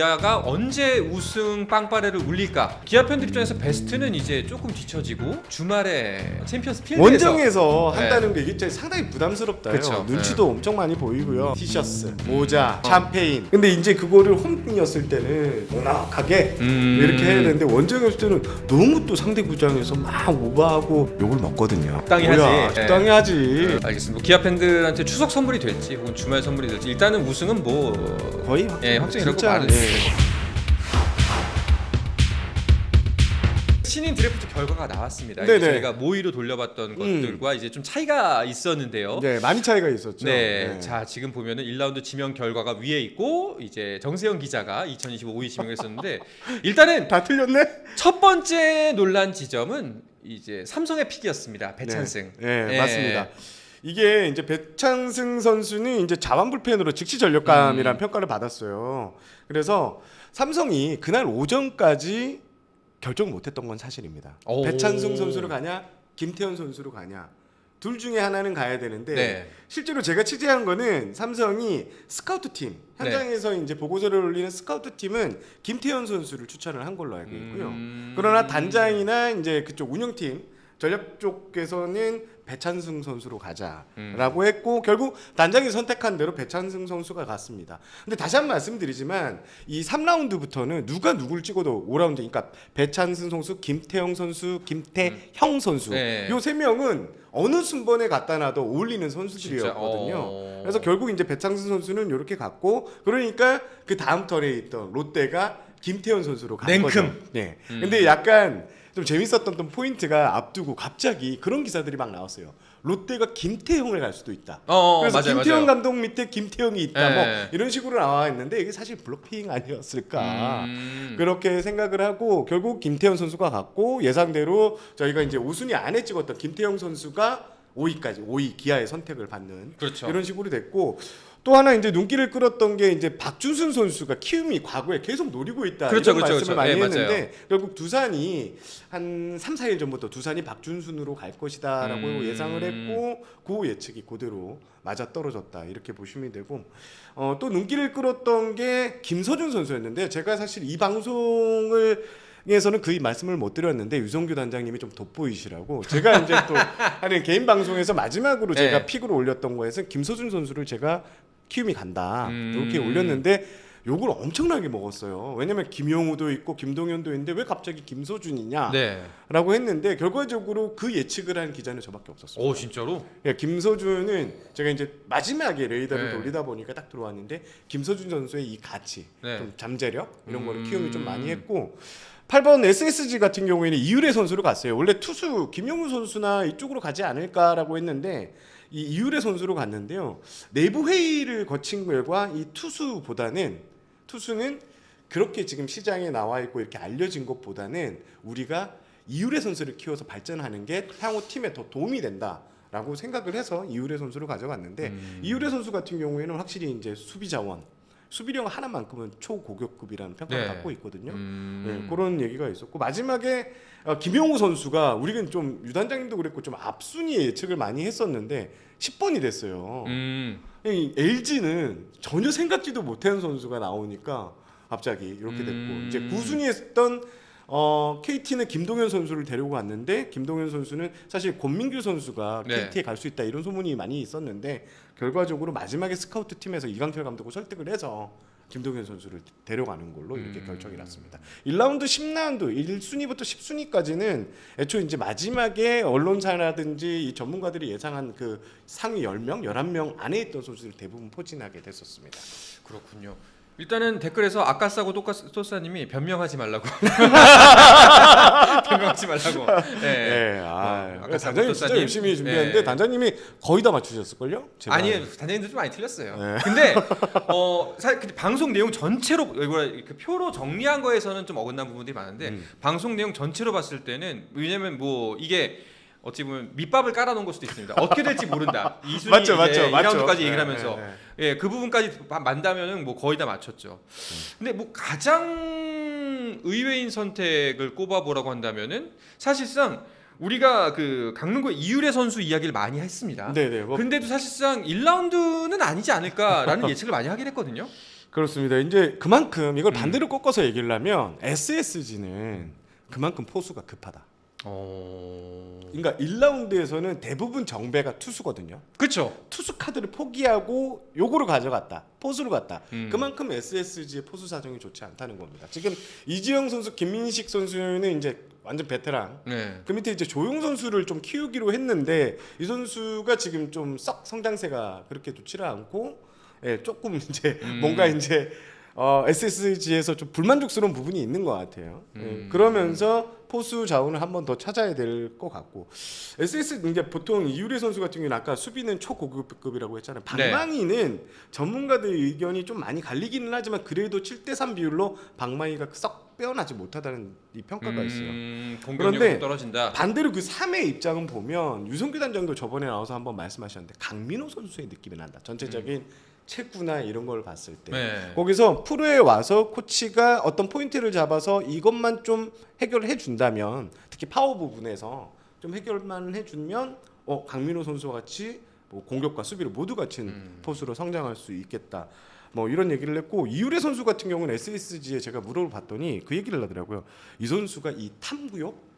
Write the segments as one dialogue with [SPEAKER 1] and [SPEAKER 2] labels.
[SPEAKER 1] 기아가 언제 우승 빵빠레를 울릴까? 기아 팬들 입장에서 베스트는 이제 조금 뒤처지고 주말에 챔피언스 필드에서
[SPEAKER 2] 원정에서
[SPEAKER 1] 네.
[SPEAKER 2] 한다는 게 이게 상당히 부담스럽다요.
[SPEAKER 1] 그쵸.
[SPEAKER 2] 눈치도 엄청 많이 보이고요. 티셔츠, 모자, 샴페인. 근데 이제 그거를 홈이었을 때는 워낙하게
[SPEAKER 1] 음.
[SPEAKER 2] 이렇게 해야 되는데 원정이었을 때는 너무 또 상대 구장에서 막 오버하고 욕을 먹거든요.
[SPEAKER 1] 적당히
[SPEAKER 2] 뭐야,
[SPEAKER 1] 하지.
[SPEAKER 2] 적당히
[SPEAKER 1] 네.
[SPEAKER 2] 하지.
[SPEAKER 1] 알겠습니다. 뭐 기아 팬들한테 추석 선물이 될지 혹은 주말 선물이 될지 일단은 우승은 뭐
[SPEAKER 2] 거의 확-
[SPEAKER 1] 예, 확정이라고
[SPEAKER 2] 진짜,
[SPEAKER 1] 말을
[SPEAKER 2] 예.
[SPEAKER 1] 신인 드래프트 결과가 나왔습니다.
[SPEAKER 2] 네네.
[SPEAKER 1] 이제 저희가 모의로 돌려봤던 것들과 이제 좀 차이가 있었는데요.
[SPEAKER 2] 네, 많이 차이가 있었죠.
[SPEAKER 1] 네.
[SPEAKER 2] 네.
[SPEAKER 1] 자, 지금 보면은 1라운드 지명 결과가 위에 있고 이제 정세영 기자가 2025 5위 지명했었는데 일단은
[SPEAKER 2] 다 틀렸네.
[SPEAKER 1] 첫 번째 논란 지점은 이제 삼성의 픽이었습니다. 배찬승.
[SPEAKER 2] 네, 네,
[SPEAKER 1] 예.
[SPEAKER 2] 맞습니다. 이게 이제 배창승 선수는 이제 자완불펜으로 즉시 전력감이라는
[SPEAKER 1] 음.
[SPEAKER 2] 평가를 받았어요. 그래서 삼성이 그날 오전까지 결정 못했던 건 사실입니다.
[SPEAKER 1] 오.
[SPEAKER 2] 배찬승 선수로 가냐, 김태현 선수로 가냐. 둘 중에 하나는 가야 되는데
[SPEAKER 1] 네.
[SPEAKER 2] 실제로 제가 취재한 거는 삼성이 스카우트 팀 현장에서 이제 보고서를 올리는 스카우트 팀은 김태현 선수를 추천을 한 걸로 알고 있고요.
[SPEAKER 1] 음.
[SPEAKER 2] 그러나 단장이나 이제 그쪽 운영팀 전략 쪽에서는 배찬승 선수로 가자라고 했고 결국 단장이 선택한 대로 배찬승 선수가 갔습니다. 근데 다시 한 번 말씀드리지만 이 3라운드부터는 누가 누굴 찍어도 5라운드 그러니까 배찬승 선수, 김태형 선수, 김태형 선수
[SPEAKER 1] 네.
[SPEAKER 2] 요세 명은 어느 순번에 갖다 놔도 어울리는 선수들이었거든요.
[SPEAKER 1] 어.
[SPEAKER 2] 그래서 결국 이제 배창승 선수는 이렇게 갔고 그러니까 그 다음 턴에 있던 롯데가 김태현 선수로 간
[SPEAKER 1] 냉큼.
[SPEAKER 2] 거죠. 네.
[SPEAKER 1] 음.
[SPEAKER 2] 근데 약간 좀 재밌었던 또 포인트가 앞두고 갑자기 그런 기사들이 막 나왔어요. 롯데가 김태형을 갈 수도 있다.
[SPEAKER 1] 어, 어,
[SPEAKER 2] 그래서
[SPEAKER 1] 맞아요,
[SPEAKER 2] 김태형
[SPEAKER 1] 맞아요.
[SPEAKER 2] 감독 밑에 김태형이 있다. 뭐
[SPEAKER 1] 네.
[SPEAKER 2] 이런 식으로 나와 있는데 이게 사실 블로핑 아니었을까.
[SPEAKER 1] 음.
[SPEAKER 2] 그렇게 생각을 하고 결국 김태현 선수가 갔고 예상대로 저희가 이제 5순위 안에 찍었던 김태형 선수가 5위까지 5위 기아의 선택을 받는
[SPEAKER 1] 그렇죠.
[SPEAKER 2] 이런 식으로 됐고 또 하나 이제 눈길을 끌었던 게 이제 박준순 선수가 키움이 과거에 계속 노리고 있다
[SPEAKER 1] 그렇죠,
[SPEAKER 2] 이런
[SPEAKER 1] 그렇죠,
[SPEAKER 2] 말씀을
[SPEAKER 1] 그렇죠.
[SPEAKER 2] 많이
[SPEAKER 1] 네,
[SPEAKER 2] 했는데 결국 두산이 한 3, 4일 전부터 두산이 박준순으로 갈 것이다라고
[SPEAKER 1] 음.
[SPEAKER 2] 예상을 했고 그 예측이 그대로 맞아 떨어졌다 이렇게 보시면 되고 어, 또 눈길을 끌었던 게 김서준 선수였는데 제가 사실 이 방송을 에서는 그 말씀을 못 드렸는데 유성규 단장님이 좀 돋보이시라고 제가 이제 또 하는 개인 방송에서 마지막으로 제가
[SPEAKER 1] 네.
[SPEAKER 2] 픽으로 올렸던 거에서 김서준 선수를 제가 키움이 간다
[SPEAKER 1] 음.
[SPEAKER 2] 이렇게 올렸는데 욕을 엄청나게 먹었어요. 왜냐면 김용우도 있고 김동현도 있는데 왜 갑자기 김서준이냐라고
[SPEAKER 1] 네.
[SPEAKER 2] 했는데 결과적으로 그 예측을 한 기자는 저밖에 없었어요.
[SPEAKER 1] 오, 진짜로?
[SPEAKER 2] 예, 김서준은 제가 이제 마지막에 레이더를
[SPEAKER 1] 네.
[SPEAKER 2] 돌리다 보니까 딱 들어왔는데 김서준 선수의 이 가치,
[SPEAKER 1] 네.
[SPEAKER 2] 좀 잠재력 이런 거를
[SPEAKER 1] 음.
[SPEAKER 2] 키움이 좀 많이 했고 8번 SSG 같은 경우에는 이유래 선수로 갔어요. 원래 투수 김용우 선수나 이쪽으로 가지 않을까라고 했는데 이 이유래 선수로 갔는데요. 내부 회의를 거친 결과 이 투수보다는 투수는 그렇게 지금 시장에 나와 있고 이렇게 알려진 것보다는 우리가 이유래 선수를 키워서 발전하는 게 향후 팀에 더 도움이 된다 라고 생각을 해서 이유래 선수를 가져갔는데
[SPEAKER 1] 음.
[SPEAKER 2] 이유래 선수 같은 경우에는 확실히 이제 수비 자원, 수비력 하나만큼은 초고격급이라는 평가를
[SPEAKER 1] 네.
[SPEAKER 2] 갖고 있거든요.
[SPEAKER 1] 음.
[SPEAKER 2] 네, 그런 얘기가 있었고 마지막에 어, 김용우 선수가 우리는 좀 유단장님도 그랬고 좀 앞순위 예측을 많이 했었는데 10번이 됐어요.
[SPEAKER 1] 음.
[SPEAKER 2] 이 LG는 전혀 생각지도 못한 선수가 나오니까 갑자기 이렇게 됐고
[SPEAKER 1] 음.
[SPEAKER 2] 이제 9순위에 있던 어, KT는 김동현 선수를 데리고 갔는데 김동현 선수는 사실 권민규 선수가
[SPEAKER 1] 네.
[SPEAKER 2] KT에 갈 수 있다 이런 소문이 많이 있었는데 결과적으로 마지막에 스카우트 팀에서 이강철 감독을 설득을 해서 김동현 선수를 데려가는 걸로 이렇게
[SPEAKER 1] 음.
[SPEAKER 2] 결정이 났습니다. 1라운드, 10라운드, 1순위부터 10순위까지는 애초에 이제 마지막에 언론사라든지 이 전문가들이 예상한 그 상위 10명, 11명 안에 있던 선수들 대부분 포진하게 됐었습니다.
[SPEAKER 1] 그렇군요. 일단은 댓글에서 아까 싸고 똑같소사님이 변명하지 말라고 변명하지 말라고. 네.
[SPEAKER 2] 네, 아,
[SPEAKER 1] 어, 아까
[SPEAKER 2] 단장님 진짜. 열심히 준비했는데
[SPEAKER 1] 네.
[SPEAKER 2] 단장님이 거의 다 맞추셨을걸요? 제가.
[SPEAKER 1] 아니 단장님도 좀 많이 틀렸어요.
[SPEAKER 2] 네.
[SPEAKER 1] 근데 어 사, 근데 방송 내용 전체로 이거 이렇게 표로 정리한 거에서는 좀 어긋난 부분들이 많은데
[SPEAKER 2] 음.
[SPEAKER 1] 방송 내용 전체로 봤을 때는 왜냐면 뭐 이게 어찌 보면 밑밥을 깔아놓은 걸 수도 있습니다. 어떻게 될지 모른다. 이순위
[SPEAKER 2] 맞죠, 맞죠, 맞죠.
[SPEAKER 1] 2라운드까지 얘기를
[SPEAKER 2] 네,
[SPEAKER 1] 하면서
[SPEAKER 2] 네, 네.
[SPEAKER 1] 예, 그 부분까지 바- 만다면은 뭐 거의 다 맞췄죠. 근데 뭐 가장 의외인 선택을 꼽아보라고 한다면은 사실상 우리가 그 강릉구 이유래 선수 이야기를 많이 했습니다.
[SPEAKER 2] 네네. 뭐
[SPEAKER 1] 근데도 사실상 1라운드는 아니지 않을까라는 예측을 많이 하긴 했거든요.
[SPEAKER 2] 그렇습니다. 이제 그만큼 이걸
[SPEAKER 1] 음.
[SPEAKER 2] 반대로 꺾어서 얘기를 하면 SSG는 그만큼 포수가 급하다.
[SPEAKER 1] 어.
[SPEAKER 2] 그러니까 1라운드에서는 대부분 정배가 투수거든요.
[SPEAKER 1] 그렇죠.
[SPEAKER 2] 투수 카드를 포기하고 요거를 가져갔다. 포수로 갔다.
[SPEAKER 1] 음.
[SPEAKER 2] 그만큼 SSG의 포수 사정이 좋지 않다는 겁니다. 지금 이지영 선수, 김민식 선수는 이제 완전 베테랑.
[SPEAKER 1] 네.
[SPEAKER 2] 그 밑에 이제 조용 선수를 좀 키우기로 했는데 이 선수가 지금 좀 썩 성장세가 그렇게 좋지를 않고 예, 조금 이제
[SPEAKER 1] 음.
[SPEAKER 2] 뭔가 이제 어, SSG에서 좀 불만족스러운 부분이 있는 것 같아요. 예,
[SPEAKER 1] 음.
[SPEAKER 2] 그러면서 포수 자원을 한 번 더 찾아야 될 것 같고 SS 이제 보통 이유리 선수 같은 경우는 아까 수비는 초고급급이라고 했잖아요.
[SPEAKER 1] 네.
[SPEAKER 2] 방망이는 전문가들 의견이 좀 많이 갈리기는 하지만 그래도 7대3 비율로 방망이가 썩 빼어나지 못하다는 이 평가가 있어요.
[SPEAKER 1] 음,
[SPEAKER 2] 그런데
[SPEAKER 1] 떨어진다.
[SPEAKER 2] 반대로 그 3의 입장은 보면 유성규 단장도 저번에 나와서 한번 말씀하셨는데 강민호 선수의 느낌이 난다. 전체적인 체구나 이런 걸 봤을 때.
[SPEAKER 1] 네.
[SPEAKER 2] 거기서 프로에 와서 코치가 어떤 포인트를 잡아서 이것만 좀 해결해 준다면 특히 파워 부분에서 좀 해결만 해주면 어 강민호 선수와 같이 뭐 공격과 수비를 모두 갖춘
[SPEAKER 1] 음.
[SPEAKER 2] 포수로 성장할 수 있겠다. 뭐 이런 얘기를 했고 이유래 선수 같은 경우는 SSG에 제가 물어봤더니 그 얘기를 하더라고요. 이 선수가 이 탐구욕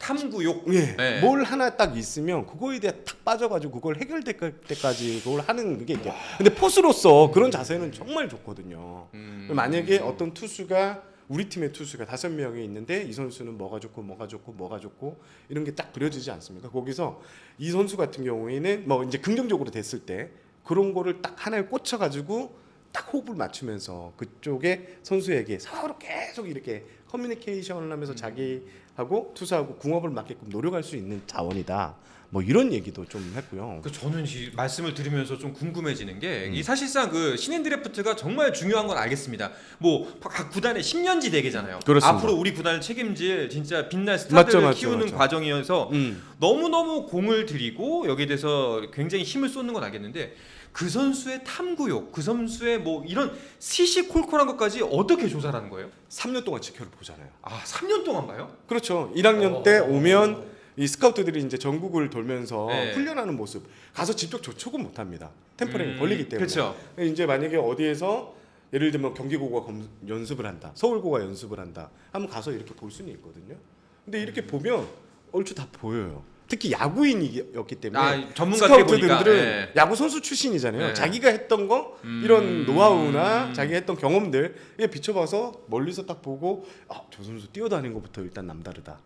[SPEAKER 1] 탐구욕.
[SPEAKER 2] 예.
[SPEAKER 1] 네.
[SPEAKER 2] 뭘 하나 딱 있으면 그거에 대해 탁 빠져가지고 그걸 해결될 때까지 그걸 하는 게 있게. 근데 포수로서 그런 자세는 정말 좋거든요.
[SPEAKER 1] 음.
[SPEAKER 2] 만약에 어떤 투수가 우리 팀의 투수가 다섯 명이 있는데 이 선수는 뭐가 좋고 뭐가 좋고 뭐가 좋고 이런 게 딱 그려지지 않습니까? 거기서 이 선수 같은 경우에는 뭐 이제 긍정적으로 됐을 때 그런 거를 딱 하나에 꽂혀가지고 딱 호흡을 맞추면서 그쪽에 선수에게 서로 계속 이렇게 커뮤니케이션을 하면서 자기하고 투수하고 궁합을 맞게끔 노력할 수 있는 자원이다. 뭐 이런 얘기도 좀 했고요.
[SPEAKER 1] 그 저는 이 말씀을 들으면서 좀 궁금해지는 게
[SPEAKER 2] 음.
[SPEAKER 1] 이 사실상 그 신인 드래프트가 정말 중요한 건 알겠습니다. 뭐 각 구단의 10년지 대계잖아요.
[SPEAKER 2] 그렇습니다.
[SPEAKER 1] 앞으로 우리 구단을 책임질 진짜 빛날 스타들을
[SPEAKER 2] 맞죠, 맞죠,
[SPEAKER 1] 키우는
[SPEAKER 2] 맞죠.
[SPEAKER 1] 과정이어서
[SPEAKER 2] 음.
[SPEAKER 1] 너무 너무 공을 들이고 여기에 대해서 굉장히 힘을 쏟는 건 알겠는데 그 선수의 탐구욕, 그 선수의 뭐 이런 시시콜콜한 것까지 어떻게 조사를 하는 거예요?
[SPEAKER 2] 3년 동안 지켜를 보잖아요.
[SPEAKER 1] 아, 3년 동안 봐요?
[SPEAKER 2] 그렇죠. 1학년
[SPEAKER 1] 어.
[SPEAKER 2] 때 오면 이 스카우트들이 이제 전국을 돌면서
[SPEAKER 1] 네.
[SPEAKER 2] 훈련하는 모습 가서 직접 조촉은 못 합니다. 템퍼링
[SPEAKER 1] 음,
[SPEAKER 2] 걸리기 때문에.
[SPEAKER 1] 그렇죠.
[SPEAKER 2] 이제 만약에 어디에서 예를 들면 경기고가 검- 연습을 한다. 서울고가 연습을 한다. 하면 가서 이렇게 볼 수는 있거든요. 근데 이렇게 보면 얼추 다 보여요. 특히 야구인이었기 때문에
[SPEAKER 1] 아, 전문가들이
[SPEAKER 2] 스카우트들은
[SPEAKER 1] 예.
[SPEAKER 2] 야구 선수 출신이잖아요.
[SPEAKER 1] 네.
[SPEAKER 2] 자기가 했던 거
[SPEAKER 1] 음.
[SPEAKER 2] 이런 노하우나 자기가 했던 경험들에 비춰봐서 멀리서 딱 보고 아, 저 선수 뛰어다니는 것부터 일단 남다르다.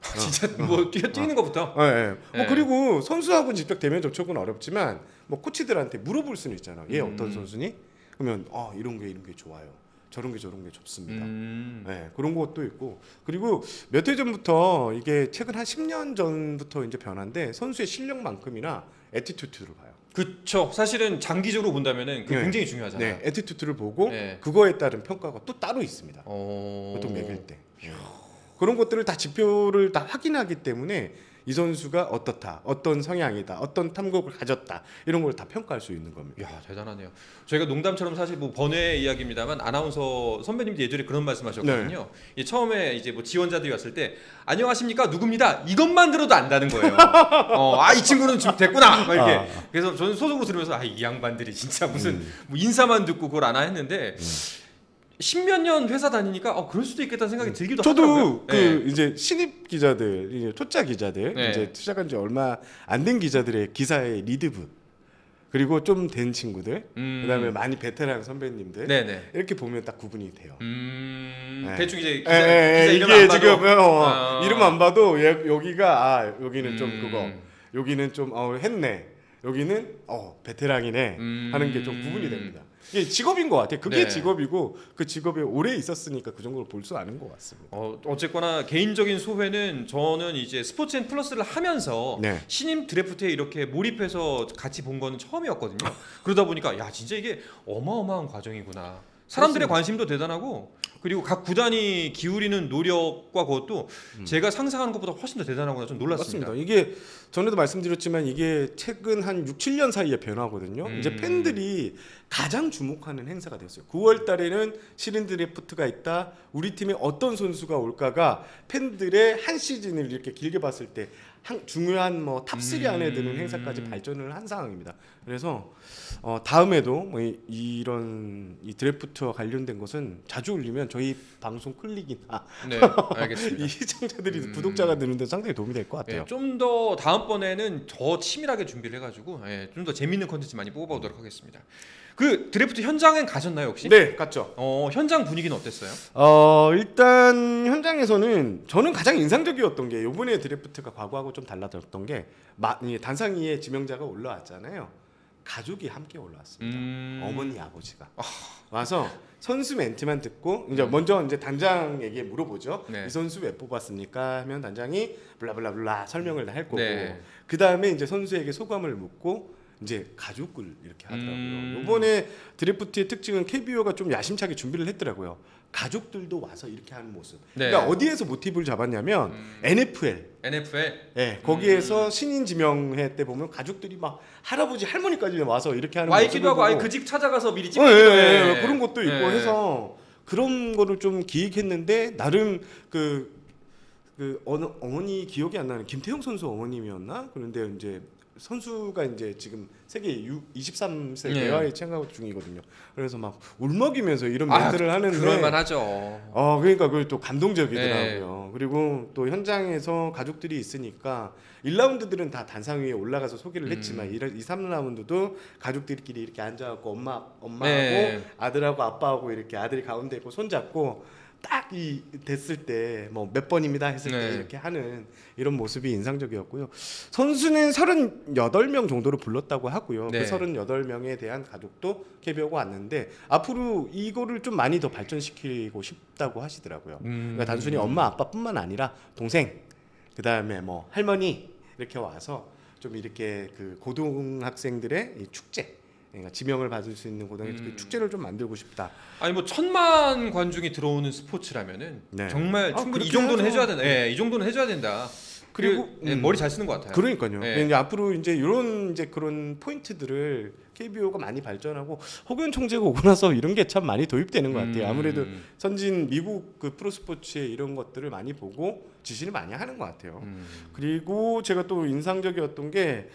[SPEAKER 1] 진짜 뭐 뛰어 뛰는 것부터
[SPEAKER 2] 예, 예.
[SPEAKER 1] 네.
[SPEAKER 2] 뭐 그리고 선수하고 직접 대면 접촉은 어렵지만 뭐 코치들한테 물어볼 수는 있잖아요. 얘
[SPEAKER 1] 음.
[SPEAKER 2] 어떤 선수니? 그러면 아 이런 게 이런 게 좋아요. 저런 게 저런 게 좋습니다.
[SPEAKER 1] 음.
[SPEAKER 2] 네, 그런 것도 있고 그리고 몇 해 전부터 이게 최근 한 10년 전부터 이제 변한데 선수의 실력만큼이나 에티튜드를 봐요.
[SPEAKER 1] 그쵸. 사실은 장기적으로 본다면은 그
[SPEAKER 2] 네.
[SPEAKER 1] 굉장히 중요하잖아요.
[SPEAKER 2] 네, 에티튜드를 보고
[SPEAKER 1] 네.
[SPEAKER 2] 그거에 따른 평가가 또 따로 있습니다.
[SPEAKER 1] 어...
[SPEAKER 2] 보통 매길 때 네. 그런 것들을 다 지표를 다 확인하기 때문에 이 선수가 어떻다, 어떤 성향이다, 어떤 탐욕을 가졌다 이런 걸 다 평가할 수 있는 겁니다.
[SPEAKER 1] 야 대단하네요. 저희가 농담처럼 사실 뭐 번외 이야기입니다만 아나운서 선배님도 예전에 그런 말씀하셨거든요.
[SPEAKER 2] 네.
[SPEAKER 1] 이 처음에 이제 뭐 지원자들이 왔을 때 안녕하십니까 누굽니다 이것만 들어도 안다는 거예요. 어, 아이 친구는 지금 됐구나 막 이렇게.
[SPEAKER 2] 아.
[SPEAKER 1] 그래서 저는 소속으로 들으면서 아 이 양반들이 진짜 무슨
[SPEAKER 2] 음.
[SPEAKER 1] 뭐 인사만 듣고 그걸 아나 했는데 십몇 년 회사 다니니까 어 그럴 수도 있겠다는 생각이 들기도
[SPEAKER 2] 저도
[SPEAKER 1] 하더라고요.
[SPEAKER 2] 그
[SPEAKER 1] 네.
[SPEAKER 2] 이제 신입 기자들, 이제 초짜 기자들,
[SPEAKER 1] 네.
[SPEAKER 2] 이제 시작한 지 얼마 안 된 기자들의 기사의 리드북 그리고 좀 된 친구들,
[SPEAKER 1] 음.
[SPEAKER 2] 그다음에 많이 베테랑 선배님들
[SPEAKER 1] 네네.
[SPEAKER 2] 이렇게 보면 딱 구분이 돼요.
[SPEAKER 1] 음
[SPEAKER 2] 네.
[SPEAKER 1] 대충 이제
[SPEAKER 2] 예,
[SPEAKER 1] 기자,
[SPEAKER 2] 예, 예,
[SPEAKER 1] 기자 이름 안 봐도
[SPEAKER 2] 지금 어,
[SPEAKER 1] 아.
[SPEAKER 2] 이름 안 봐도 얘, 여기가 아 여기는 좀
[SPEAKER 1] 음.
[SPEAKER 2] 그거, 여기는 좀 어, 했네, 여기는 어 베테랑이네
[SPEAKER 1] 음.
[SPEAKER 2] 하는 게 좀 구분이 됩니다. 이게 직업인 것 같아요. 그게
[SPEAKER 1] 네.
[SPEAKER 2] 직업이고 그 직업에 오래 있었으니까 그 정도로 볼 수 아는 것 같습니다.
[SPEAKER 1] 어, 어쨌거나 개인적인 소회는 저는 이제 스포츠 앤 플러스를 하면서
[SPEAKER 2] 네.
[SPEAKER 1] 신임 드래프트에 이렇게 몰입해서 같이 본 거는 처음이었거든요. 그러다 보니까 야 진짜 이게 어마어마한 과정이구나. 사람들의
[SPEAKER 2] 그렇습니다.
[SPEAKER 1] 관심도 대단하고 그리고 각 구단이 기울이는 노력과 그것도 제가 상상하는 것보다 훨씬 더 대단하구나 좀 놀랐습니다.
[SPEAKER 2] 음. 맞습니다. 이게 전에도 말씀드렸지만 이게 최근 한 6, 7년 사이에 변화거든요.
[SPEAKER 1] 음.
[SPEAKER 2] 이제 팬들이 가장 주목하는 행사가 됐어요. 9월 달에는 시린 드래프트가 있다. 우리 팀에 어떤 선수가 올까가 팬들의 한 시즌을 이렇게 길게 봤을 때 한, 중요한 뭐 탑3 안에 드는
[SPEAKER 1] 음.
[SPEAKER 2] 행사까지 발전을 한 상황입니다. 그래서 어, 다음에도 뭐 이, 이런 이 드래프트와 관련된 것은 자주 올리면 저희 방송 클릭이나
[SPEAKER 1] 네, 알겠습니다.
[SPEAKER 2] 이 시청자들이
[SPEAKER 1] 음.
[SPEAKER 2] 구독자가 느는데 상당히 도움이 될 것 같아요.
[SPEAKER 1] 네, 좀더 다음번에는 더 치밀하게 준비를 해가지고 예, 좀더 재밌는 컨텐츠 많이 뽑아보도록 하겠습니다. 그 드래프트 현장엔 가셨나요 혹시?
[SPEAKER 2] 네, 갔죠.
[SPEAKER 1] 어 현장 분위기는 어땠어요?
[SPEAKER 2] 어 일단 현장에서는 저는 가장 인상적이었던 게 이번에 드래프트가 과거하고 좀 달라졌던 게 마, 이 단상위에 지명자가 올라왔잖아요. 가족이 함께 올라왔습니다.
[SPEAKER 1] 음...
[SPEAKER 2] 어머니 아버지가 와서 선수 멘트만 듣고 이제 먼저 이제 단장에게 물어보죠.
[SPEAKER 1] 음. 네.
[SPEAKER 2] 이 선수 왜 뽑았습니까? 하면 단장이 블라블라블라 설명을 할 거고
[SPEAKER 1] 네.
[SPEAKER 2] 그 다음에 이제 선수에게 소감을 묻고 이제 가족을 이렇게 하더라고요.
[SPEAKER 1] 음.
[SPEAKER 2] 이번에 드래프트의 특징은 KBO가 좀 야심차게 준비를 했더라고요. 가족들도 와서 이렇게 하는 모습.
[SPEAKER 1] 네.
[SPEAKER 2] 그러니까 어디에서 모티브를 잡았냐면
[SPEAKER 1] 음.
[SPEAKER 2] NFL.
[SPEAKER 1] NFL
[SPEAKER 2] 예,
[SPEAKER 1] 음.
[SPEAKER 2] 거기에서 신인 지명회 때 보면 가족들이 막 할아버지 할머니까지 와서 이렇게 하는
[SPEAKER 1] 와이키도
[SPEAKER 2] 모습을
[SPEAKER 1] 하고 아예 그 집 찾아가서 미리
[SPEAKER 2] 어,
[SPEAKER 1] 찍는
[SPEAKER 2] 예,
[SPEAKER 1] 거
[SPEAKER 2] 예, 예, 그런 것도 있고
[SPEAKER 1] 예.
[SPEAKER 2] 해서 그런 거를 좀 기획했는데 나름 그, 그 어느 어머니 기억이 안 나는 김태형 선수 어머님이었나 그런데 이제 선수가 이제 지금 세계 U 23세
[SPEAKER 1] 예.
[SPEAKER 2] 대회에 참가 중이거든요. 그래서 막 울먹이면서 이런
[SPEAKER 1] 아,
[SPEAKER 2] 멘트를 하는데
[SPEAKER 1] 그럴만하죠.
[SPEAKER 2] 어 그러니까 그게 또 감동적이더라고요. 그리고 또 현장에서 가족들이 있으니까 1라운드들은 다 단상 위에 올라가서 소개를 했지만
[SPEAKER 1] 음.
[SPEAKER 2] 2, 3라운드도 가족들끼리 이렇게 앉아갖고 엄마 엄마하고
[SPEAKER 1] 네.
[SPEAKER 2] 아들하고 아빠하고 이렇게 아들이 가운데 있고 손잡고 딱 이 됐을 때 뭐 몇 번입니다 했을 때
[SPEAKER 1] 네.
[SPEAKER 2] 이렇게 하는 이런 모습이 인상적이었고요. 선수는 38명 정도로 불렀다고 하고요.
[SPEAKER 1] 네.
[SPEAKER 2] 그 38명에 대한 가족도 KBO가 왔는데 앞으로 이거를 좀 많이 더 발전시키고 싶다고 하시더라고요.
[SPEAKER 1] 음.
[SPEAKER 2] 그러니까 단순히 엄마 아빠뿐만 아니라 동생 그다음에 뭐 할머니 이렇게 와서 좀 이렇게 그 고등학생들의 이 축제 그러니까 지명을 받을 수 있는 고등학교
[SPEAKER 1] 음.
[SPEAKER 2] 축제를 좀 만들고 싶다.
[SPEAKER 1] 아니 뭐 천만 관중이 들어오는 스포츠라면은
[SPEAKER 2] 네.
[SPEAKER 1] 정말
[SPEAKER 2] 아,
[SPEAKER 1] 충분히 이 정도는
[SPEAKER 2] 하죠.
[SPEAKER 1] 해줘야 된다. 예, 이 정도는 해줘야 된다.
[SPEAKER 2] 그리고,
[SPEAKER 1] 그리고 예,
[SPEAKER 2] 음.
[SPEAKER 1] 머리 잘 쓰는 것 같아요.
[SPEAKER 2] 그러니까요.
[SPEAKER 1] 네.
[SPEAKER 2] 이제 앞으로 이제 이런 이제 그런 포인트들을 KBO가 많이 발전하고 허균 총재가 오고 나서 이런 게 참 많이 도입되는 것 같아요.
[SPEAKER 1] 음.
[SPEAKER 2] 아무래도 선진 미국 그 프로스포츠의 이런 것들을 많이 보고 지시를 많이 하는 것 같아요.
[SPEAKER 1] 음.
[SPEAKER 2] 그리고 제가 또 인상적이었던 게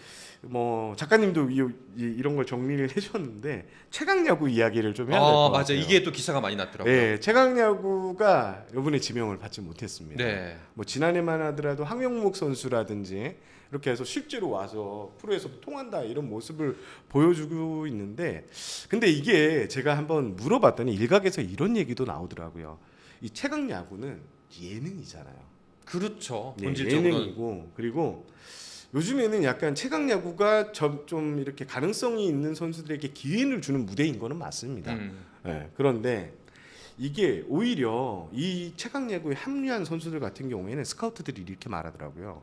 [SPEAKER 2] 뭐 작가님도 이, 이, 이런 걸 정리를 해주셨는데 최강야구 이야기를 좀 해야
[SPEAKER 1] 될것아
[SPEAKER 2] 같아요.
[SPEAKER 1] 맞아 이게 또 기사가 많이 났더라고요.
[SPEAKER 2] 네, 최강야구가 이번에 지명을 받지 못했습니다.
[SPEAKER 1] 네.
[SPEAKER 2] 뭐 지난해만 하더라도 황영목 선수라든지 이렇게 해서 실제로 와서 프로에서 통한다 이런 모습을 보여주고 있는데 근데 이게 제가 한번 물어봤더니 일각에서 이런 얘기도 나오더라고요. 이 최강 야구는 예능이잖아요.
[SPEAKER 1] 그렇죠.
[SPEAKER 2] 네,
[SPEAKER 1] 본질적으로는
[SPEAKER 2] 예능이고 그리고 요즘에는 약간 최강 야구가 좀, 좀 이렇게 가능성이 있는 선수들에게 기회를 주는 무대인 거는 맞습니다.
[SPEAKER 1] 음.
[SPEAKER 2] 네, 그런데 이게 오히려 이 최강 야구에 합류한 선수들 같은 경우에는 스카우트들이 이렇게 말하더라고요.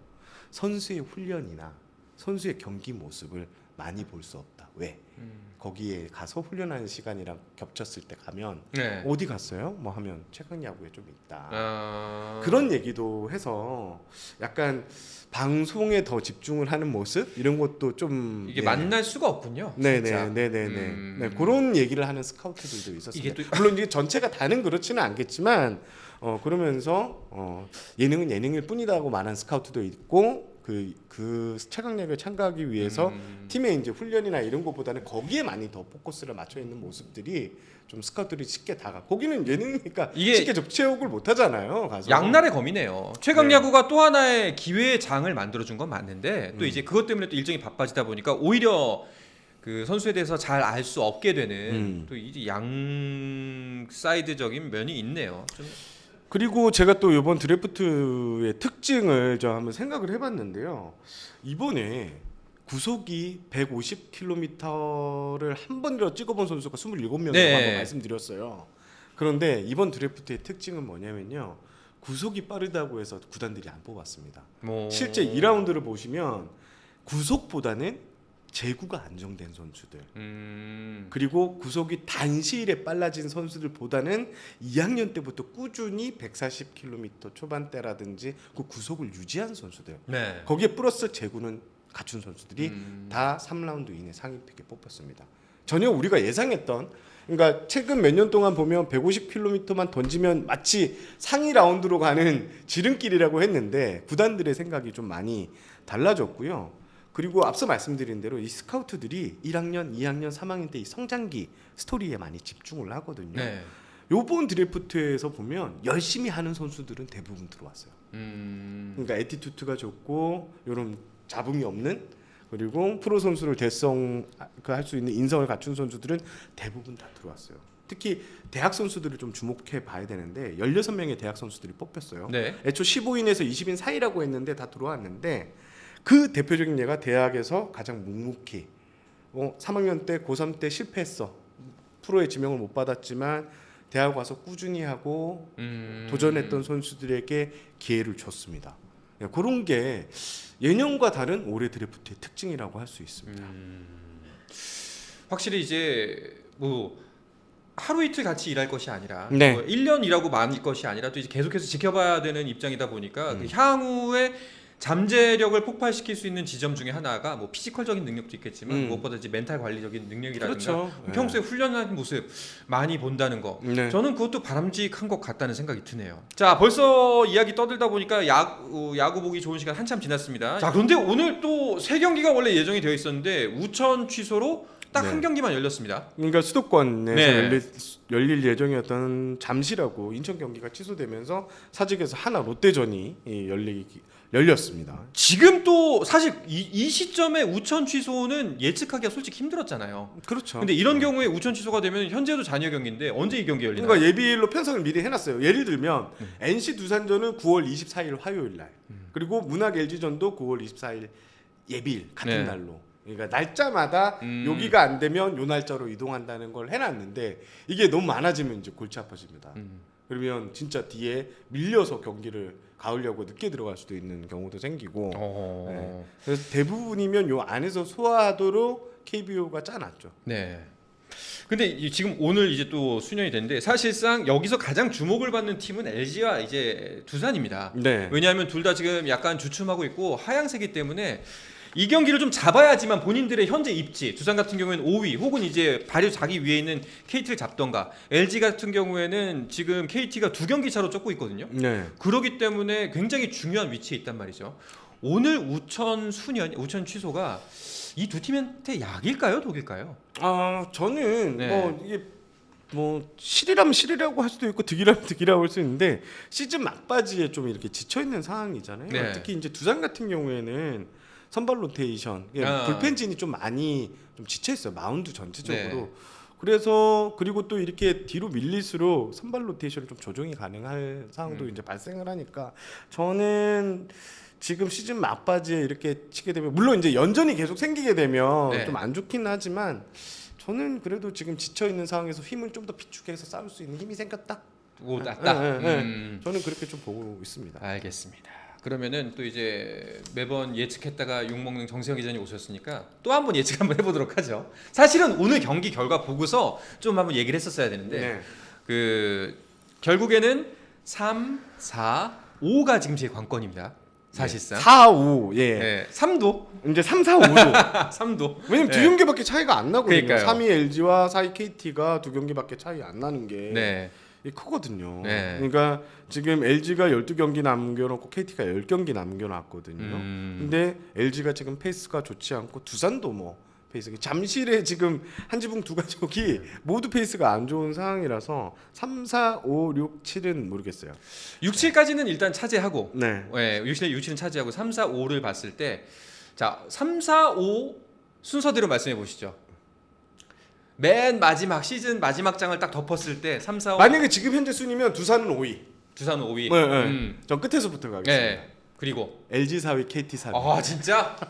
[SPEAKER 2] 선수의 훈련이나 선수의 경기 모습을 많이 볼 수 없다. 왜?
[SPEAKER 1] 음.
[SPEAKER 2] 거기에 가서 훈련하는 시간이랑 겹쳤을 때 가면
[SPEAKER 1] 네.
[SPEAKER 2] 어디 갔어요? 뭐 하면 최강 야구에 좀 있다.
[SPEAKER 1] 아...
[SPEAKER 2] 그런 얘기도 해서 약간 방송에 더 집중을 하는 모습 이런 것도 좀
[SPEAKER 1] 이게
[SPEAKER 2] 네.
[SPEAKER 1] 만날 수가 없군요.
[SPEAKER 2] 네네. 네네네
[SPEAKER 1] 음.
[SPEAKER 2] 네, 그런 얘기를 하는 스카우트들도.
[SPEAKER 1] 이게 또-
[SPEAKER 2] 물론 이게 전체가 다는 그렇지는 않겠지만 어 그러면서 어 예능은 예능일 뿐이다고 말한 스카우트도 있고 그 그 최강력에 참가하기 위해서
[SPEAKER 1] 음.
[SPEAKER 2] 팀의 이제 훈련이나 이런 것보다는 거기에 많이 더 포커스를 맞춰 있는 모습들이 좀 스카우트들이 쉽게 다가 거기는 예능이니까
[SPEAKER 1] 이게
[SPEAKER 2] 쉽게 접채용을 못 하잖아요. 가서
[SPEAKER 1] 양날의 검이네요. 최강
[SPEAKER 2] 네.
[SPEAKER 1] 야구가 또 하나의 기회의 장을 만들어 준 건 맞는데 또
[SPEAKER 2] 음.
[SPEAKER 1] 이제 그것 때문에 또 일정이 바빠지다 보니까 오히려 그 선수에 대해서 잘 알 수 없게 되는
[SPEAKER 2] 음.
[SPEAKER 1] 또 이제 양 사이드적인 면이 있네요. 좀
[SPEAKER 2] 그리고 제가 또 이번 드래프트의 특징을 좀 한번 생각을 해봤는데요. 이번에 구속이 150km를 한 번이라도 찍어본 선수가 27명이라고
[SPEAKER 1] 네.
[SPEAKER 2] 한번 말씀드렸어요. 그런데 이번 드래프트의 특징은 뭐냐면요. 구속이 빠르다고 해서 구단들이 안 뽑았습니다.
[SPEAKER 1] 뭐
[SPEAKER 2] 실제 2라운드를 보시면 구속보다는 제구가 안정된 선수들
[SPEAKER 1] 음.
[SPEAKER 2] 그리고 구속이 단시일에 빨라진 선수들보다는 2학년 때부터 꾸준히 140km 초반대라든지 그 구속을 유지한 선수들
[SPEAKER 1] 네.
[SPEAKER 2] 거기에 플러스 제구는 갖춘 선수들이
[SPEAKER 1] 음.
[SPEAKER 2] 다 3라운드 이내 상위 픽에 뽑혔습니다. 전혀 우리가 예상했던 그러니까 최근 몇 년 동안 보면 150km만 던지면 마치 상위 라운드로 가는 지름길이라고 했는데 구단들의 생각이 좀 많이 달라졌고요. 그리고 앞서 말씀드린 대로 이 스카우트들이 1학년, 2학년, 3학년 때 이 성장기 스토리에 많이 집중을 하거든요.
[SPEAKER 1] 네.
[SPEAKER 2] 요번 드래프트에서 보면 열심히 하는 선수들은 대부분 들어왔어요.
[SPEAKER 1] 음.
[SPEAKER 2] 그러니까 에티튜드가 좋고 이런 잡음이 없는 그리고 프로 선수를 대성 그할수 있는 인성을 갖춘 선수들은 대부분 다 들어왔어요. 특히 대학 선수들을 좀 주목해 봐야 되는데 16명의 대학 선수들이 뽑혔어요.
[SPEAKER 1] 네.
[SPEAKER 2] 애초 15인에서 20인 사이라고 했는데 다 들어왔는데 그 대표적인 예가 대학에서 가장 묵묵히 어, 3학년 때 고3 때 실패했어. 프로의 지명을 못 받았지만 대학 와서 꾸준히 하고
[SPEAKER 1] 음.
[SPEAKER 2] 도전했던 선수들에게 기회를 줬습니다. 네, 그런 게 예년과 다른 올해 드래프트의 특징이라고 할 수 있습니다.
[SPEAKER 1] 음. 확실히 이제 뭐 하루 이틀 같이 일할 것이 아니라
[SPEAKER 2] 네.
[SPEAKER 1] 뭐 1년 일하고 만 것이 아니라 또 이제 계속해서 지켜봐야 되는 입장이다 보니까
[SPEAKER 2] 음.
[SPEAKER 1] 그 향후에 잠재력을 폭발시킬 수 있는 지점 중에 하나가 뭐 피지컬적인 능력도 있겠지만
[SPEAKER 2] 음.
[SPEAKER 1] 무엇보다 이제 멘탈 관리적인 능력이라든가
[SPEAKER 2] 그렇죠.
[SPEAKER 1] 평소에 훈련하는 모습 많이 본다는 거
[SPEAKER 2] 네.
[SPEAKER 1] 저는 그것도 바람직한 것 같다는 생각이 드네요. 자, 벌써 이야기 떠들다 보니까 야구, 야구 보기 좋은 시간 한참 지났습니다. 자, 그런데 오늘 또 세 경기가 원래 예정이 되어 있었는데 우천 취소로 딱한
[SPEAKER 2] 네.
[SPEAKER 1] 경기만 열렸습니다.
[SPEAKER 2] 그러니까 수도권에서
[SPEAKER 1] 네.
[SPEAKER 2] 열릴, 열릴 예정이었던 잠시라고 인천 경기가 취소되면서 사직에서 하나 롯데전이 이 열리 열렸습니다.
[SPEAKER 1] 지금 또 사실 이, 이 시점에 우천 취소는 예측하기가 솔직히 힘들었잖아요.
[SPEAKER 2] 그렇죠.
[SPEAKER 1] 근데 이런 경우에 우천 취소가 되면 현재도 잔여 경기인데 언제 이 경기 열리나요?
[SPEAKER 2] 그러니까 예비일로 편성을 미리 해놨어요. 예를 들면
[SPEAKER 1] 음.
[SPEAKER 2] NC 두산전은 9월 24일 화요일 날, 그리고 문학 LG전도 9월 24일 예비일 같은
[SPEAKER 1] 네.
[SPEAKER 2] 날로. 그러니까 날짜마다
[SPEAKER 1] 음.
[SPEAKER 2] 여기가 안 되면 요 날짜로 이동한다는 걸 해놨는데 이게 너무 많아지면 이제 골치 아파집니다.
[SPEAKER 1] 음.
[SPEAKER 2] 그러면 진짜 뒤에 밀려서 경기를 가으려고 늦게 들어갈 수도 있는 경우도 생기고
[SPEAKER 1] 어...
[SPEAKER 2] 그래서 대부분이면 요 안에서 소화하도록 KBO가 짜놨죠.
[SPEAKER 1] 네. 근데 이- 지금 오늘 이제 또 수년이 됐는데 사실상 여기서 가장 주목을 받는 팀은 LG와 이제 두산입니다.
[SPEAKER 2] 네.
[SPEAKER 1] 왜냐하면 둘 다 지금 약간 주춤하고 있고 하향세기 때문에 이 경기를 좀 잡아야지만 본인들의 현재 입지 두산 같은 경우에는 5위 혹은 이제 발효 자기 위에 있는 KT를 잡던가 LG 같은 경우에는 지금 KT가 두 경기 차로 쫓고 있거든요.
[SPEAKER 2] 네.
[SPEAKER 1] 그러기 때문에 굉장히 중요한 위치에 있단 말이죠. 오늘 우천 수년 우천 취소가 이 두 팀한테 약일까요, 독일까요?
[SPEAKER 2] 아 저는
[SPEAKER 1] 네.
[SPEAKER 2] 뭐 이게 뭐 실이라면 실이라고 할 수도 있고 득이라면 득이라고 할 수 있는데 시즌 막바지에 좀 이렇게 지쳐 있는 상황이잖아요.
[SPEAKER 1] 네.
[SPEAKER 2] 특히 이제 두산 같은 경우에는 선발 로테이션 이게
[SPEAKER 1] 아.
[SPEAKER 2] 불펜진이 좀 많이 좀 지쳐 있어요. 마운드 전체적으로.
[SPEAKER 1] 네.
[SPEAKER 2] 그래서 그리고 또 이렇게 뒤로 밀릴수록 선발 로테이션이 좀 조정이 가능할 상황도
[SPEAKER 1] 음.
[SPEAKER 2] 이제 발생을 하니까 저는 지금 시즌 막바지에 이렇게 치게 되면 물론 이제 연전이 계속 생기게 되면
[SPEAKER 1] 네.
[SPEAKER 2] 좀안 좋긴 하지만 저는 그래도 지금 지쳐 있는 상황에서 힘을 좀 더 비축해서 싸울 수 있는 힘이 생겼다.
[SPEAKER 1] 오 낫다.
[SPEAKER 2] 네, 네, 네.
[SPEAKER 1] 음.
[SPEAKER 2] 저는 그렇게 좀 보고 있습니다.
[SPEAKER 1] 알겠습니다. 그러면은 또 이제 매번 예측했다가 욕 먹는 정세영 기자님 오셨으니까 또 한번 예측 한번 해보도록 하죠. 사실은 오늘 경기 결과 보고서 좀 한번 얘기를 했었어야 되는데
[SPEAKER 2] 네.
[SPEAKER 1] 그 결국에는 3, 4, 5가 지금 제 관건입니다. 사실상.
[SPEAKER 2] 4, 5. 예.
[SPEAKER 1] 네. 3도.
[SPEAKER 2] 이제 3, 4, 5도.
[SPEAKER 1] 3도.
[SPEAKER 2] 왜냐면 두
[SPEAKER 1] 네.
[SPEAKER 2] 경기밖에 차이가 안 나거든요.
[SPEAKER 1] 그러니까요.
[SPEAKER 2] 3위 LG와 4위 KT가 두 경기밖에 차이 안 나는 게
[SPEAKER 1] 네.
[SPEAKER 2] 크거든요.
[SPEAKER 1] 네.
[SPEAKER 2] 그러니까 지금 LG가 12경기 남겨놓고 KT가 10경기 남겨놨거든요.
[SPEAKER 1] 음.
[SPEAKER 2] 근데 LG가 지금 페이스가 좋지 않고 두산도 뭐 페이스 잠실에 지금 한지붕 두 가족이 모두 페이스가 안 좋은 상황이라서 3, 4, 5, 6, 7은 모르겠어요.
[SPEAKER 1] 6, 7까지는 일단 차지하고
[SPEAKER 2] 네.
[SPEAKER 1] 네, 6, 7, 6, 7은 차지하고 3, 4, 5를 봤을 때 자, 3, 4, 5 순서대로 말씀해 보시죠. 맨 마지막 시즌 마지막 장을 딱 덮었을 때 3, 4, 5
[SPEAKER 2] 만약에 지금 현재 순위면 두산은 5위.
[SPEAKER 1] 두산 5위.
[SPEAKER 2] 네, 네.
[SPEAKER 1] 음.
[SPEAKER 2] 전 끝에서부터 가겠습니다.
[SPEAKER 1] 네. 그리고
[SPEAKER 2] LG 4위, KT 4위.
[SPEAKER 1] 아 진짜?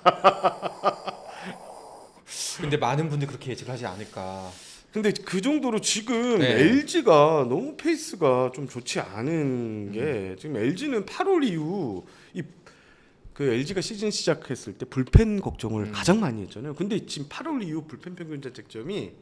[SPEAKER 1] 근데 많은 분들이 그렇게 예측을 하지 않을까.
[SPEAKER 2] 근데 그 정도로 지금
[SPEAKER 1] 네.
[SPEAKER 2] LG가 너무 페이스가 좀 좋지 않은 게
[SPEAKER 1] 음.
[SPEAKER 2] 지금 LG는 8월 이후 이 그 LG가 시즌 시작했을 때 불펜 걱정을
[SPEAKER 1] 음.
[SPEAKER 2] 가장 많이 했잖아요. 근데 지금 8월 이후 불펜 평균 자책점이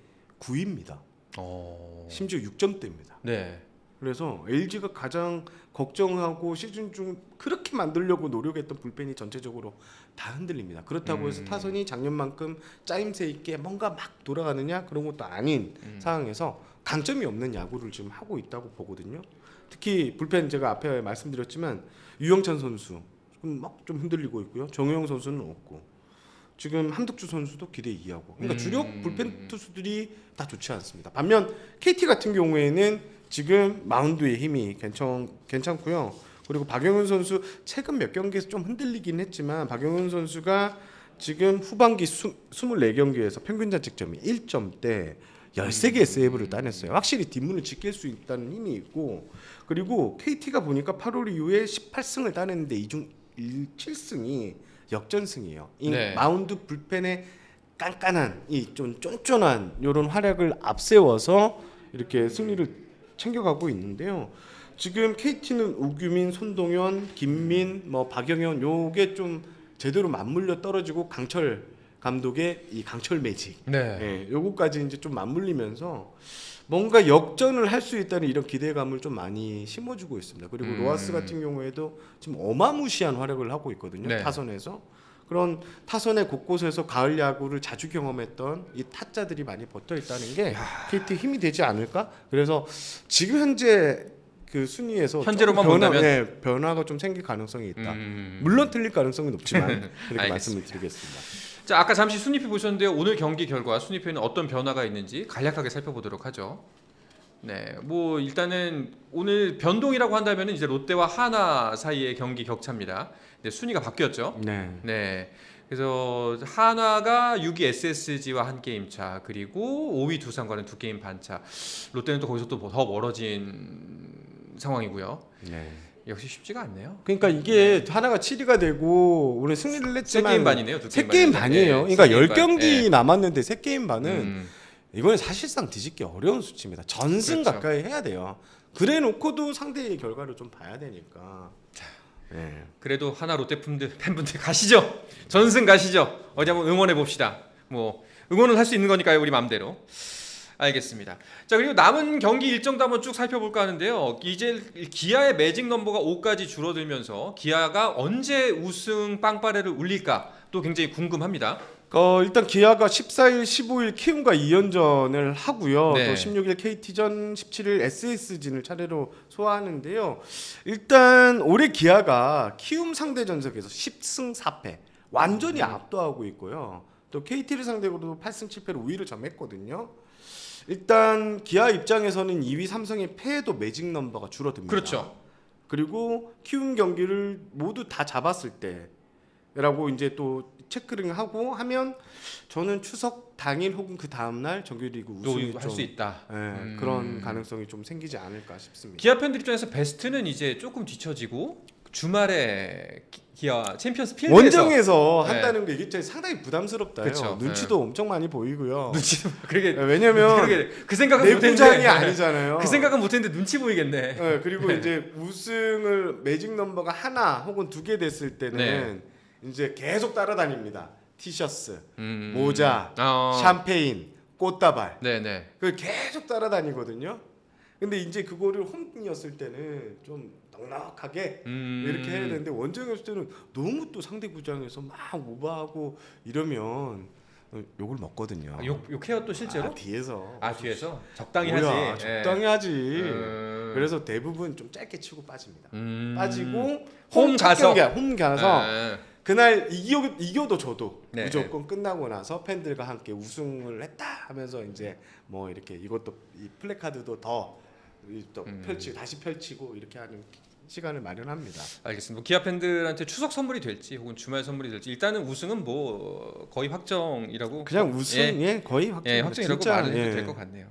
[SPEAKER 2] 9위입니다.
[SPEAKER 1] 어.
[SPEAKER 2] 심지어 6점대입니다.
[SPEAKER 1] 네.
[SPEAKER 2] 그래서 LG가 가장 걱정하고 시즌 중 그렇게 만들려고 노력했던 불펜이 전체적으로 다 흔들립니다. 그렇다고 해서
[SPEAKER 1] 음.
[SPEAKER 2] 타선이 작년만큼 짜임새 있게 뭔가 막 돌아가느냐 그런 것도 아닌
[SPEAKER 1] 음.
[SPEAKER 2] 상황에서 강점이 없는 야구를 지금 하고 있다고 보거든요. 특히 불펜 제가 앞에 말씀드렸지만 유영찬 선수 지금 막좀 흔들리고 있고요. 정우영 선수는 없고 지금 함덕주 선수도 기대 이하고. 그러니까
[SPEAKER 1] 음.
[SPEAKER 2] 주력 불펜 투수들이 다 좋지 않습니다. 반면 KT 같은 경우에는 지금 마운드의 힘이 괜찮 괜찮고요. 그리고 박영훈 선수 최근 몇 경기에서 좀 흔들리긴 했지만 박영훈 선수가 지금 후반기 수, 24경기에서 평균 자책점이 1점대 13개의 세이브를 따냈어요. 확실히 뒷문을 지킬 수 있다는 힘이 있고 그리고 KT가 보니까 8월 이후에 18승을 따냈는데 이 중 7승이 역전승이에요. 이
[SPEAKER 1] 네.
[SPEAKER 2] 마운드 불펜의 깐깐한 이 좀 쫀쫀한 이런 활약을 앞세워서 이렇게 승리를 챙겨가고 있는데요. 지금 KT는 우규민, 손동현, 김민, 뭐 박영현 요게 좀 제대로 맞물려 떨어지고 강철 감독의 이 강철 매직,
[SPEAKER 1] 네.
[SPEAKER 2] 예, 요거까지 이제 좀 맞물리면서 뭔가 역전을 할 수 있다는 이런 기대감을 좀 많이 심어주고 있습니다. 그리고
[SPEAKER 1] 음.
[SPEAKER 2] 로하스 같은 경우에도 지금 어마무시한 활약을 하고 있거든요.
[SPEAKER 1] 네.
[SPEAKER 2] 타선에서 그런 타선의 곳곳에서 가을 야구를 자주 경험했던 이 타자들이 많이 붙어 있다는 게 KT 힘이 되지 않을까? 그래서 지금 현재 그 순위에서
[SPEAKER 1] 현재로만
[SPEAKER 2] 변화,
[SPEAKER 1] 본다면?
[SPEAKER 2] 네, 변화가 좀 생길 가능성이 있다.
[SPEAKER 1] 음.
[SPEAKER 2] 물론 틀릴 가능성은 높지만 그렇게. 말씀을 드리겠습니다.
[SPEAKER 1] 자, 아까 잠시 순위표 보셨는데요. 오늘 경기 결과 순위표에는 어떤 변화가 있는지 간략하게 살펴보도록 하죠. 네, 뭐 일단은 오늘 변동이라고 한다면 이제 롯데와 하나 사이의 경기 격차입니다. 네, 순위가 바뀌었죠.
[SPEAKER 2] 네.
[SPEAKER 1] 네. 그래서 하나가 6위 SSG와 한 게임 차 그리고 5위 두산과는 두 게임 반 차. 롯데는 또 거기서 또 더 멀어진 상황이고요.
[SPEAKER 2] 네.
[SPEAKER 1] 역시 쉽지가 않네요.
[SPEAKER 2] 그러니까 이게 하나가 7위가 되고 오늘 승리를
[SPEAKER 1] 세
[SPEAKER 2] 했지만
[SPEAKER 1] 게임 반이네요. 두
[SPEAKER 2] 세
[SPEAKER 1] 게임.
[SPEAKER 2] 반이에요.
[SPEAKER 1] 예,
[SPEAKER 2] 그러니까
[SPEAKER 1] 세 게임
[SPEAKER 2] 10경기
[SPEAKER 1] 반.
[SPEAKER 2] 남았는데 세 게임 반은
[SPEAKER 1] 예. 음.
[SPEAKER 2] 이거는 사실상 뒤집기 어려운 수치입니다. 전승
[SPEAKER 1] 그렇죠.
[SPEAKER 2] 가까이 해야 돼요. 그래 놓고도 상대의 결과를 좀 봐야 되니까. 네.
[SPEAKER 1] 그래도 하나 롯데 팬들 팬분들 가시죠. 전승 가시죠. 어디 한번 응원해 봅시다. 뭐 응원을 할수 있는 거니까요, 우리 마음대로. 알겠습니다. 자 그리고 남은 경기 일정도 한번 쭉 살펴볼까 하는데요. 이제 기아의 매직 넘버가 5까지 줄어들면서 기아가 언제 우승 빵빠레를 울릴까 또 굉장히 궁금합니다.
[SPEAKER 2] 어, 일단 기아가 14일, 15일 키움과 2연전을 하고요.
[SPEAKER 1] 네.
[SPEAKER 2] 또 16일 KT전, 17일 SSG를 차례로 소화하는데요. 일단 올해 기아가 키움 상대 전적에서 10승 4패 완전히
[SPEAKER 1] 음.
[SPEAKER 2] 압도하고 있고요. 또 KT를 상대로도 8승 7패로 우위를 점했거든요. 일단 기아 입장에서는 2위 삼성의 패에도 매직 넘버가 줄어듭니다.
[SPEAKER 1] 그렇죠.
[SPEAKER 2] 그리고 키움 경기를 모두 다 잡았을 때라고 이제 또 체크를 하고 하면 저는 추석 당일 혹은 그 다음 날 정규리그 우승이 또할수좀
[SPEAKER 1] 있다.
[SPEAKER 2] 예,
[SPEAKER 1] 음.
[SPEAKER 2] 그런 가능성이 좀 생기지 않을까 싶습니다.
[SPEAKER 1] 기아 팬들 입장에서 베스트는 이제 조금 뒤처지고 주말에 기- 기아 챔피언스 필드에서
[SPEAKER 2] 원정에서
[SPEAKER 1] 네.
[SPEAKER 2] 한다는 게 이게 상당히 부담스럽다요.
[SPEAKER 1] 그쵸.
[SPEAKER 2] 눈치도 엄청 많이 보이고요.
[SPEAKER 1] 눈치 그러게
[SPEAKER 2] 예, 왜냐면
[SPEAKER 1] 그러게 그 생각은 못했는데
[SPEAKER 2] 아니잖아요.
[SPEAKER 1] 그 생각은 못했는데 눈치 보이겠네.
[SPEAKER 2] 예, 그리고 이제 우승을 매직 넘버가 하나 혹은 두 개 됐을 때는
[SPEAKER 1] 네.
[SPEAKER 2] 이제 계속 따라다닙니다. 티셔츠,
[SPEAKER 1] 음.
[SPEAKER 2] 모자,
[SPEAKER 1] 어.
[SPEAKER 2] 샴페인, 꽃다발.
[SPEAKER 1] 네네.
[SPEAKER 2] 그 계속 따라다니거든요. 근데 이제 그거를 홈이었을 때는 좀 넉넉하게
[SPEAKER 1] 음.
[SPEAKER 2] 이렇게 해야 되는데 원정이었을 때는 너무 또 상대 구장에서 막 오버하고 이러면 어, 욕을 먹거든요.
[SPEAKER 1] 아, 욕 욕해요 또 실제로?
[SPEAKER 2] 아, 뒤에서.
[SPEAKER 1] 아, 뒤에서 적당히
[SPEAKER 2] 뭐야,
[SPEAKER 1] 하지.
[SPEAKER 2] 적당히
[SPEAKER 1] 예.
[SPEAKER 2] 하지.
[SPEAKER 1] 음.
[SPEAKER 2] 그래서 대부분 좀 짧게 치고 빠집니다.
[SPEAKER 1] 음.
[SPEAKER 2] 빠지고 홈첫
[SPEAKER 1] 가서.
[SPEAKER 2] 경기야, 홈 가서
[SPEAKER 1] 예.
[SPEAKER 2] 그날 이겨 이겨도 저도
[SPEAKER 1] 네,
[SPEAKER 2] 무조건 끝나고 나서 팬들과 함께 우승을 했다 하면서 이제 뭐 이렇게 이것도 이 플래카드도 더또
[SPEAKER 1] 음.
[SPEAKER 2] 펼치 다시 펼치고 이렇게 하는 시간을 마련합니다.
[SPEAKER 1] 알겠습니다. 뭐 기아 팬들한테 추석 선물이 될지 혹은 주말 선물이 될지 일단은 우승은 뭐 거의 확정이라고
[SPEAKER 2] 그냥 뭐, 우승
[SPEAKER 1] 예,
[SPEAKER 2] 예 거의 확정
[SPEAKER 1] 예, 확정이라고 진짜, 말해도 예. 될것 같네요.